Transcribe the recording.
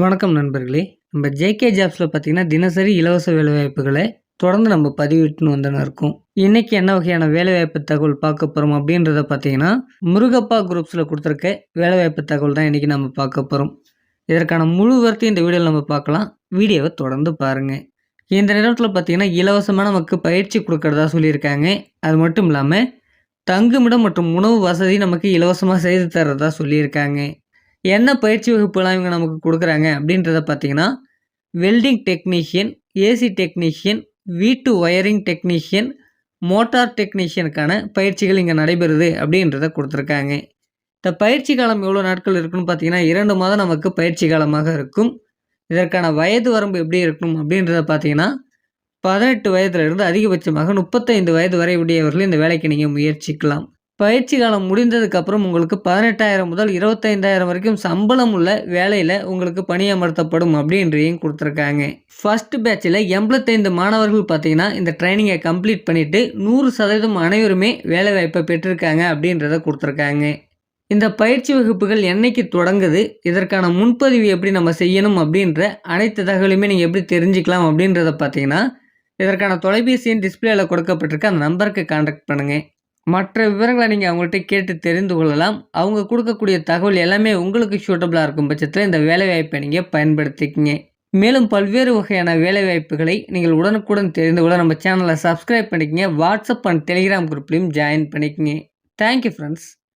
வணக்கம் நண்பர்களே. நம்ம ஜேகே ஜாப்ஸில் பார்த்தீங்கன்னா தினசரி இலவச வேலைவாய்ப்புகளை தொடர்ந்து நம்ம பதிவிட்டுன்னு வந்துன்னு இருக்கோம். இன்னைக்கு என்ன வகையான வேலைவாய்ப்பு தகவல் பார்க்க போகிறோம் அப்படின்றத பார்த்தீங்கன்னா முருகப்பா குரூப்ஸில் கொடுத்துருக்க வேலைவாய்ப்பு தகவல் தான் இன்றைக்கி நம்ம பார்க்க போகிறோம் இதற்கான முழு வரத்தையும் இந்த வீடியோவில் நம்ம பார்க்கலாம். வீடியோவை தொடர்ந்து பாருங்கள் இந்த நேரத்தில் பார்த்தீங்கன்னா இலவசமாக நமக்கு பயிற்சி கொடுக்கறதா சொல்லியிருக்காங்க. அது மட்டும் இல்லாமல் தங்குமிடம் மற்றும் உணவு வசதி நமக்கு இலவசமாக செய்து தர்றதா சொல்லியிருக்காங்க. என்ன பயிற்சி வகுப்புலாம் இவங்க நமக்கு கொடுக்குறாங்க அப்படின்றத பார்த்தீங்கன்னா வெல்டிங் டெக்னீஷியன் ஏசி டெக்னீஷியன் வீட்டு ஒயரிங் டெக்னீஷியன் மோட்டார் டெக்னீஷியனுக்கான பயிற்சிகள் இங்கே நடைபெறுது அப்படின்றத கொடுத்துருக்காங்க. இந்த பயிற்சி காலம் எவ்வளோ நாட்கள் இருக்குன்னு பார்த்தீங்கன்னா இரண்டு மாதம் நமக்கு பயிற்சி காலமாக இருக்கும். இதற்கான வயது வரம்பு எப்படி இருக்கணும் அப்படின்றத பார்த்தீங்கன்னா பதினெட்டு வயதுலேருந்து அதிகபட்சமாக முப்பத்தைந்து வயது வரை உடையவர்கள் இந்த வேலைக்கு நீங்கள் முயற்சிக்கலாம். பயிற்சி காலம் முடிந்ததுக்கப்புறம் உங்களுக்கு பதினெட்டாயிரம் முதல் இருபத்தைந்தாயிரம் வரைக்கும் சம்பளம் உள்ள வேலையில் உங்களுக்கு பணியமர்த்தப்படும் அப்படின்றையும் கொடுத்துருக்காங்க. ஃபர்ஸ்ட் பேட்சில் எண்பத்தைந்து மாணவர்கள் பார்த்தீங்கன்னா இந்த ட்ரைனிங்கை கம்ப்ளீட் பண்ணிவிட்டு நூறு சதவீதம் அனைவருமே வேலைவாய்ப்பை பெற்றிருக்காங்க அப்படின்றத கொடுத்துருக்காங்க. இந்த பயிற்சி வகுப்புகள் என்னைக்கு தொடங்குது இதற்கான முன்பதிவு எப்படி நம்ம செய்யணும் அப்படின்ற அனைத்து தகவலையுமே நீங்கள் எப்படி தெரிஞ்சுக்கலாம் அப்படின்றத பார்த்தீங்கன்னா இதற்கான தொலைபேசியின் டிஸ்பிளேயில் கொடுக்கப்பட்டிருக்க அந்த நம்பருக்கு கான்டாக்ட் பண்ணுங்கள் மற்ற விவரங்களை நீங்கள் அவங்கள்ட்ட கேட்டு தெரிந்து கொள்ளலாம். அவங்க கொடுக்கக்கூடிய தகவல் எல்லாமே உங்களுக்கு சூட்டபுளாக இருக்கும் பட்சத்தில் இந்த வேலைவாய்ப்பை நீங்கள் பயன்படுத்திக்கிங்க. மேலும் பல்வேறு வகையான வேலைவாய்ப்புகளை நீங்கள் உடனுக்குடன் தெரிந்து கொள்ள நம்ம சேனலை சப்ஸ்கிரைப் பண்ணிக்கங்க. வாட்ஸ்அப் அண்ட் டெலிகிராம் குரூப்லையும் ஜாயின் பண்ணிக்கங்க. Thank you friends